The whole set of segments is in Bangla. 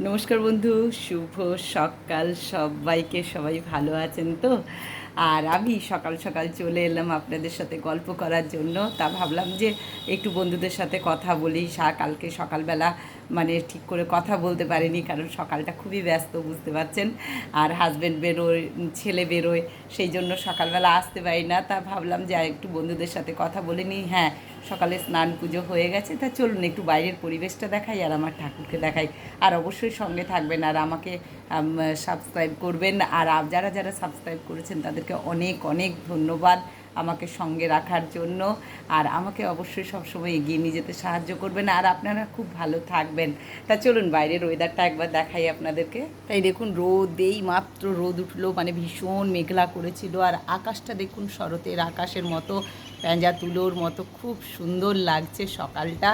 নমস্কার বন্ধু শুভ সকাল সবাইকে সবাই ভালো আছেন তো? আর আমি সকাল সকাল চলে এলাম আপনাদের সাথে গল্প করার জন্য। তা ভাবলাম যে একটু বন্ধুদের সাথে কথা বলি। সা, কালকে সকালবেলা মানে ঠিক করে কথা বলতে পারিনি, কারণ সকালটা খুবই ব্যস্ত, বুঝতে পারছেন? আর হাজব্যান্ড বেরোয়, ছেলে বেরোয়, সেই জন্য সকালবেলা আসতে পারি না। তা ভাবলাম যে একটু বন্ধুদের সাথে কথা বলে নিই। হ্যাঁ সকালে স্নান পুজো হয়ে গেছে। তা চলুন একটু বাইরের পরিবেশটা দেখাই আর আমার ঠাকুরকে দেখাই। আর অবশ্যই সঙ্গে থাকবেন আর আমাকে সাবস্ক্রাইব করবেন। আর যারা যারা সাবস্ক্রাইব করেছেন তাদেরকে অনেক অনেক ধন্যবাদ আমাকে সঙ্গে রাখার জন্য। আর আমাকে অবশ্যই সবসময় এগিয়ে নিয়ে যেতে সাহায্য করবেন। আর আপনারা খুব ভালো থাকবেন। তা চলুন, বাইরের ওয়েদারটা একবার দেখাই আপনাদেরকে। তাই দেখুন, রোদ এই মাত্র রোদ উঠল মানে ভীষণ মেঘলা করেছিল। আর আকাশটা দেখুন, শরতের আকাশের মতো, প্যাঁজা তুলোর মতো, খুব সুন্দর লাগছে সকালটা।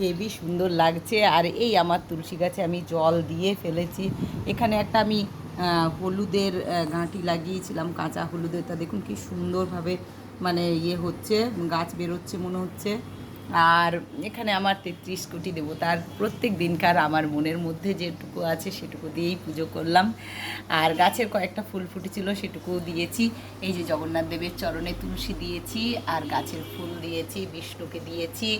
হেভি সুন্দর লাগছে। আর এই আমার তুলসী গাছে আমি জল দিয়ে ফেলেছি। এখানে একটা আমি হলুদের গাঁটি লাগিয়েছিলাম কাঁচা হলুদের। তা দেখুন কি সুন্দরভাবে মানে ইয়ে হচ্ছে গাছ বেরোচ্ছে মনে হচ্ছে। আর এখানে আমার তেত্রিশ কোটি দেবতার প্রত্যেক দিনকার আমার মনের মধ্যে যেটুকু আছে সেটুকু দিয়েই পুজো করলাম। আর গাছের কয়েকটা ফুল ফুটেছিল সেটুকুও দিয়েছি। এই যে জগন্নাথ দেবের চরণে তুলসী দিয়েছি আর গাছের ফুল দিয়েছি বিষ্ণুকে দিয়েছি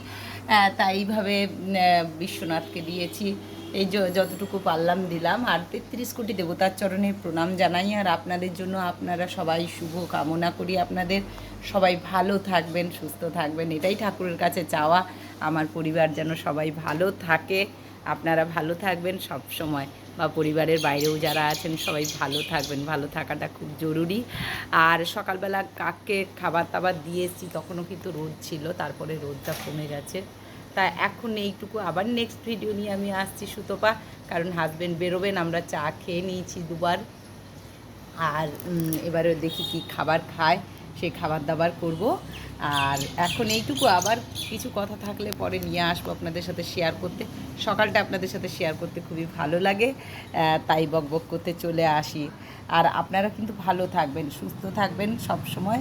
আহ, তা এইভাবে উম, আহ, বিশ্বনাথকে দিয়েছি। এই যতটুকু পারলাম দিলাম। আর তেত্রিশ কোটি দেবতার চরণে প্রণাম জানাই। আর আপনাদের জন্য আপনারা সবাই শুভ কামনা করি। আপনাদের সবাই ভালো থাকবেন, সুস্থ থাকবেন। এটাই ঠাকুরের কাছে চাওয়া। আমার পরিবার যেন সবাই ভালো থাকে। আপনারা ভালো থাকবেন সব সময়। বা পরিবারের বাইরেও যারা আছেন, সবাই ভালো থাকবেন। ভালো থাকাটা খুব জরুরি। আর সকালবেলা কাককে খাবার টাবার দিয়ে এসেছি। তখনও কিন্তু রোদ ছিল। তারপরে রোদটা কমে গেছে। তা এখন এইটুকু। আবার নেক্সট ভিডিও নিয়ে আমি আসছি সুতপা, কারণ হাজব্যান্ড বেরোবেন, আমরা চা খেয়ে নিয়েছি দুবার। আর এবারে দেখি কি খাবার খায়, সেই খাবার দাবার করব। আর এখন এইটুকু, আবার কিছু কথা থাকলে পরে নিয়ে আসব আপনাদের সাথে শেয়ার করতে। সকালটা আপনাদের সাথে শেয়ার করতে খুবই ভালো লাগে তাই বক বক করতে চলে আসি। আর আপনারা কিন্তু ভালো থাকবেন, সুস্থ থাকবেন সব সময়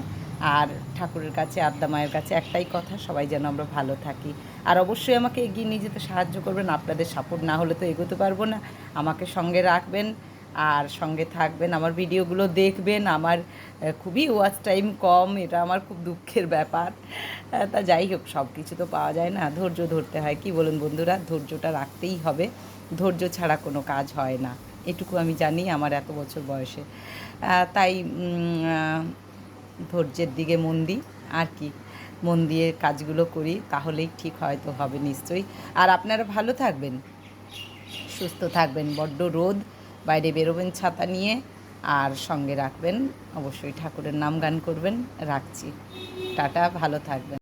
আর ঠাকুরের কাছে আদ্যা মায়ের কাছে একটাই কথা, সবাই যেন আমরা ভালো থাকি। আর অবশ্যই আমাকে এগিয়ে নিয়ে যেতে সাহায্য করবেন, আপনাদের সাপোর্ট না হলে তো এগোতে পারব না। আমাকে সঙ্গে রাখবেন, আর সঙ্গে থাকবেন, আমার ভিডিওগুলো দেখবেন, আমার খুবই ওয়াচ টাইম কম, এটা আমার খুব দুঃখের ব্যাপার। তা যাই হোক সব কিছু তো পাওয়া যায় না। ধৈর্য ধরতে হয়, কি বলুন বন্ধুরা? ধৈর্যটা রাখতেই হবে। ধৈর্য ছাড়া কোনো কাজ হয় না। এটুকু আমি জানি আমার এত বছর বয়সে। তাই ধৈর্যের দিকে মন দিই, আর কি? মন দিয়ে কাজগুলো করি, তাহলেই ঠিক হয়তো হবে নিশ্চয়ই। আর আপনারা ভালো থাকবেন, সুস্থ থাকবেন, বড্ড রোদ, বাইরে বেরোবেন ছাতা নিয়ে, আর সঙ্গে রাখবেন, অবশ্যই ঠাকুরের নাম গান করবেন, রাখছি। টাটা, ভালো থাকবেন।